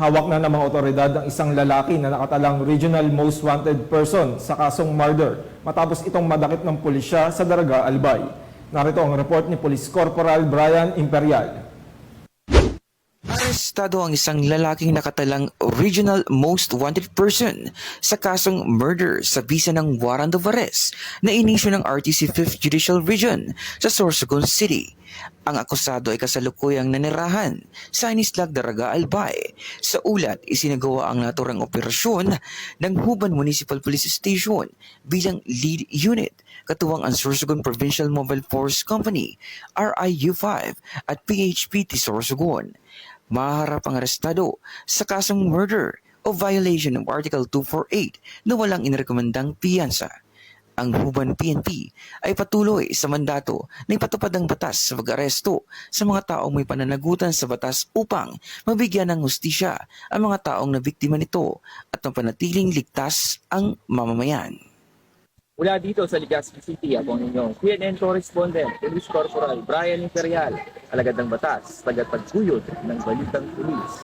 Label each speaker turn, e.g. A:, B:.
A: Hawak na ng mga otoridad ang isang lalaki na nakatalang regional most wanted person sa kasong murder matapos itong madakip ng pulisya sa Daraga, Albay. Narito ang report ni Police Corporal Brian Imperial.
B: Arestado ang isang lalaking nakatalang regional most wanted person sa kasong murder sa bisa ng warrant of arrest na inisyo ng RTC 5th Judicial Region sa Sorsogon City. Ang akusado ay kasalukuyang nanirahan sa Inislag Daraga Albay. Sa ulat, isinagawa ang naturang operasyon ng Huban Municipal Police Station bilang lead unit katuwang ang Sorsogon Provincial Mobile Force Company, RIU-5 at PHPT Sorsogon maharap ang arestado sa kasong murder o violation of Article 248 na walang inirekomendang piyansa. Ang Huban PNP ay patuloy sa mandato na ipatupad ang batas sa pag-aresto sa mga taong may pananagutan sa batas upang mabigyan ng hustisya ang mga taong na biktima nito at mapanatiling ligtas ang mamamayan.
C: Mula dito sa Legazpi City, ako ang inyong CNN correspondent, Police Corporal Brian Imperial, alagad ng batas, tagataguyod ng balitang pulis.